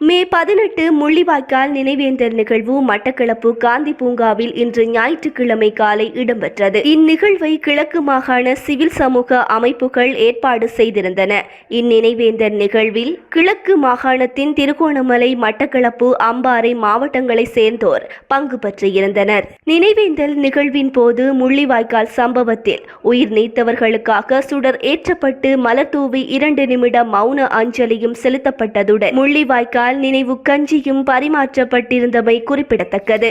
மே பதினெட்டு முள்ளிவாய்க்கால் நினைவேந்தல் நிகழ்வு மட்டக்களப்பு காந்தி பூங்காவில் இன்று ஞாயிற்றுக்கிழமை காலை இடம்பெற்றது. இந்நிகழ்வை கிழக்கு மாகாண சிவில் சமூக அமைப்புகள் ஏற்பாடு செய்திருந்தன. இந்நினைவேந்தல் நிகழ்வில் கிழக்கு மாகாணத்தின் திருகோணமலை மட்டக்களப்பு அம்பாறை மாவட்டங்களைச் சேர்ந்தோர் பங்கு பற்றியிருந்தனர் நினைவேந்தல் நிகழ்வின் போது முள்ளிவாய்க்கால் சம்பவத்தில் உயிர் நீத்தவர்களுக்காக சுடர் ஏற்றப்பட்டு மலர் தூவி இரண்டு நிமிட மௌன அஞ்சலியும் செலுத்தப்பட்டதுடன் முள்ளிவாய்க்கால் நினைவு கஞ்சியும் பரிமாற்றப்பட்டிருந்தமை குறிப்பிடத்தக்கது.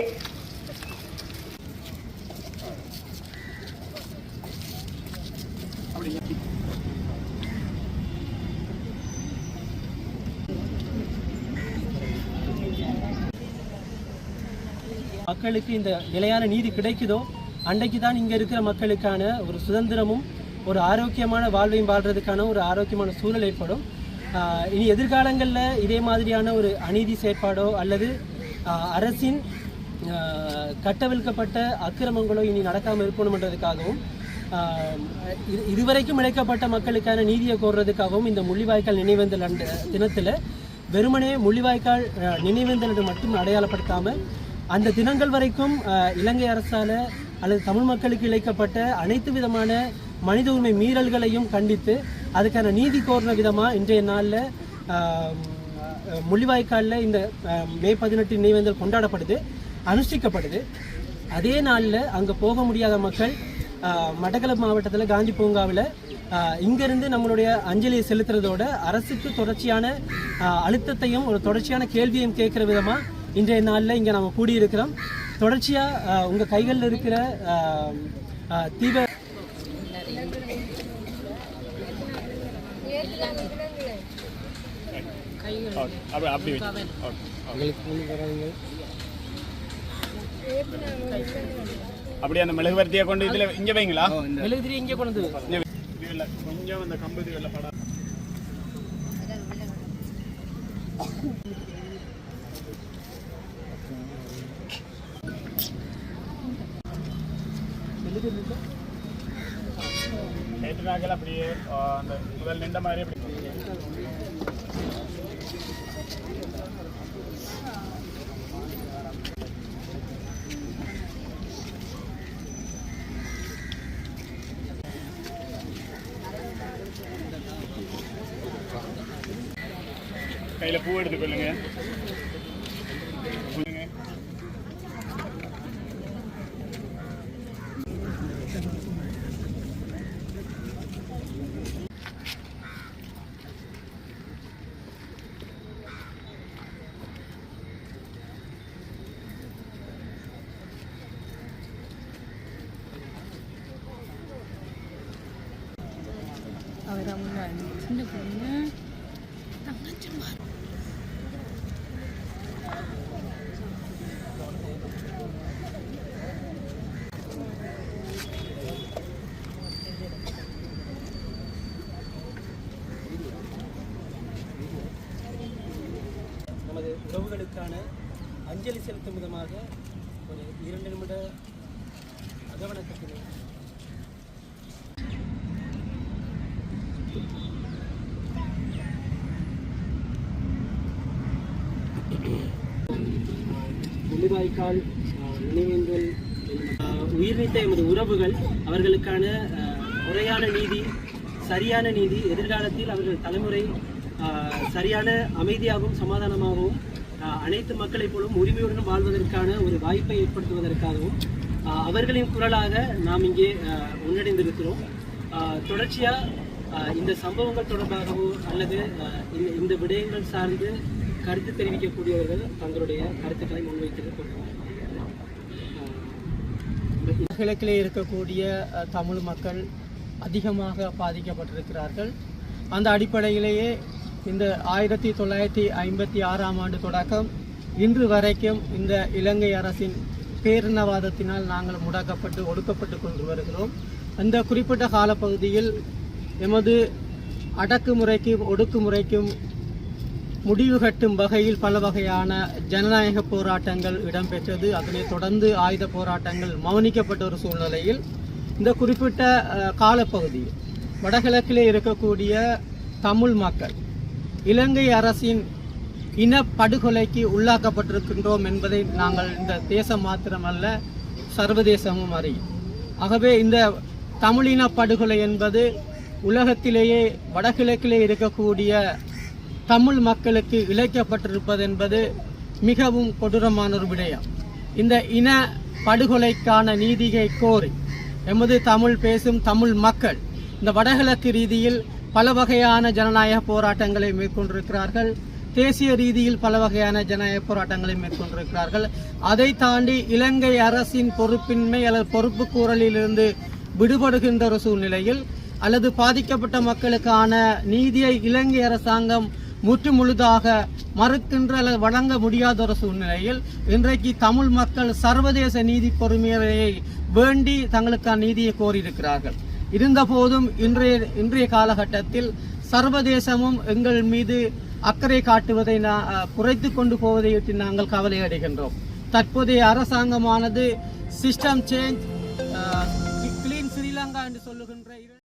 மக்களுக்கு இந்த நிலையான நீதி கிடைக்குதோ அன்றைக்கு தான் இங்கே இருக்கிற மக்களுக்கான ஒரு சுதந்திரமும் ஒரு ஆரோக்கியமான வாழ்வையும் வாழ்றதுக்கான ஒரு ஆரோக்கியமான சூழல் ஏற்படும். இனி எதிர்காலங்களில் இதே மாதிரியான ஒரு அநீதி செயற்பாடோ அல்லது அரசின் கட்டவிழ்க்கப்பட்ட அக்கிரமங்களோ இனி நடக்காமல் இருக்கணுமன்றதுக்காகவும் இது இதுவரைக்கும் இழைக்கப்பட்ட மக்களுக்கான நீதியை கோர்றதுக்காகவும் இந்த முள்ளிவாய்க்கால் நினைவேந்தல் அண்ட தினத்தில் வெறுமனே முள்ளிவாய்க்கால் நினைவேந்தல் என்று மட்டும் அடையாளப்படுத்தாமல் அந்த தினங்கள் வரைக்கும் இலங்கை அரசால் அல்லது தமிழ் மக்களுக்கு இழைக்கப்பட்ட அனைத்து விதமான மனித உரிமை மீறல்களையும் கண்டித்து அதுக்கான நீதி கோரின விதமாக இன்றைய நாளில் முள்ளிவாய்க்காலில் இந்த மே பதினெட்டு நினைவேந்தல் கொண்டாடப்படுது அனுஷ்டிக்கப்படுது. அதே நாளில் அங்கே போக முடியாத மக்கள் மட்டக்களப்பு மாவட்டத்தில் காந்தி பூங்காவில் இங்கேருந்து நம்மளுடைய அஞ்சலியை செலுத்துறதோட அரசுக்கு தொடர்ச்சியான அழுத்தத்தையும் ஒரு தொடர்ச்சியான கேள்வியையும் கேட்குற விதமாக இன்றைய நாளில் இங்கே நம்ம கூடியிருக்கிறோம். தொடர்ச்சியாக உங்கள் கைகளில் இருக்கிற தீவிர அப்படியே அந்த மெழுகுவர்த்தியை கொண்டு இதுல இங்க வைங்களா மெழுகுதிரி இங்கே கொண்டு வந்து இங்க வை. இதுல கொஞ்சம் அந்த கம்பு இதுல படம் நேற்று நாங்கள் அப்படியே அந்த முதல் நின்ற மாதிரி அப்படி. கையில் பூ எடுத்துக்கொள்ளுங்க அவர் அவங்க சின்ன பொண்ணு நமது உறவுகளுக்கான அஞ்சலி செலுத்தும் விதமாக ஒரு இரண்டு நிமிட அகவணக்கத்தினை வாய்க்கால் நினைவேந்தல் உயிர்நீத்த எமது உறவுகள் அவர்களுக்கான முறையான நீதி சரியான நீதி எதிர்காலத்தில் அவர்கள் தலைமுறை சரியான அமைதியாகவும் சமாதானமாகவும் அனைத்து மக்களைப் போலும் உரிமையுடன் வாழ்வதற்கான ஒரு வாய்ப்பை ஏற்படுத்துவதற்காகவும் அவர்களின் குரலாக நாம் இங்கே முன்னடைந்திருக்கிறோம். தொடர்ச்சியாக இந்த சம்பவங்கள் தொடர்பாகவோ அல்லது இந்த இந்த விடயங்கள் சார்ந்து கருத்து தெரிவிக்கக்கூடியவர்கள் தங்களுடைய கருத்துக்களை முன்வைத்திருக்கிறார்கள் கிழக்கிலே இருக்கக்கூடிய தமிழ் மக்கள் அதிகமாக பாதிக்கப்பட்டிருக்கிறார்கள். அந்த அடிப்படையிலேயே இந்த ஆயிரத்தி தொள்ளாயிரத்தி ஐம்பத்தி ஆறாம் ஆண்டு தொடக்கம் இன்று வரைக்கும் இந்த இலங்கை அரசின் பேரினவாதத்தினால் நாங்கள் முடக்கப்பட்டு ஒடுக்கப்பட்டு கொண்டு வருகிறோம். அந்த குறிப்பிட்ட காலப்பகுதியில் எமது அடக்குமுறைக்கும் ஒடுக்குமுறைக்கும் முடிவு கட்டும் வகையில் பல வகையான ஜனநாயக போராட்டங்கள் இடம்பெற்றது. அதனைத் தொடர்ந்து ஆயுத போராட்டங்கள் மௌனிக்கப்பட்ட ஒரு சூழ்நிலையில் இந்த குறிப்பிட்ட காலப்பகுதியில் வடகிழக்கிலே இருக்கக்கூடிய தமிழ் மக்கள் இலங்கை அரசின் இன படுகொலைக்கு உள்ளாக்கப்பட்டிருக்கின்றோம் என்பதை நாங்கள் இந்த தேசம் மாத்திரமல்ல சர்வதேசமும் அறியும். ஆகவே இந்த தமிழின படுகொலை என்பது உலகத்திலேயே வடகிழக்கிலே இருக்கக்கூடிய தமிழ் மக்களுக்கு இழைக்கப்பட்டிருப்பது என்பது மிகவும் கொடூரமான ஒரு விடயம். இந்த இன படுகொலைக்கான நீதியை கோரி எமது தமிழ் பேசும் தமிழ் மக்கள் இந்த வடகிழக்கு ரீதியில் பல வகையான ஜனநாயக போராட்டங்களை மேற்கொண்டிருக்கிறார்கள். தேசிய ரீதியில் பல வகையான ஜனநாயக போராட்டங்களை மேற்கொண்டிருக்கிறார்கள். அதை தாண்டி இலங்கை அரசின் பொறுப்பின்மை அல்லது பொறுப்பு கூறலிலிருந்து விடுபடுகின்ற ஒரு சூழ்நிலையில் அல்லது பாதிக்கப்பட்ட மக்களுக்கான நீதியை இலங்கை அரசாங்கம் முற்று முழுதாக மறுக்கின்ற அல்லது வழங்க முடியாத ஒரு சூழ்நிலையில் இன்றைக்கு தமிழ் மக்கள் சர்வதேச நீதி பொறுமையை வேண்டி தங்களுக்கான நீதியை கோரியிருக்கிறார்கள். இருந்தபோதும் இன்றைய இன்றைய காலகட்டத்தில் சர்வதேசமும் எங்கள் மீது அக்கறை காட்டுவதை குறைத்து கொண்டு போவதை பற்றி நாங்கள் கவலை அடைகின்றோம். தற்போதைய அரசாங்கமானது சிஸ்டம் சேஞ்ச் கிளீன் ஸ்ரீலங்கா என்று சொல்லுகின்ற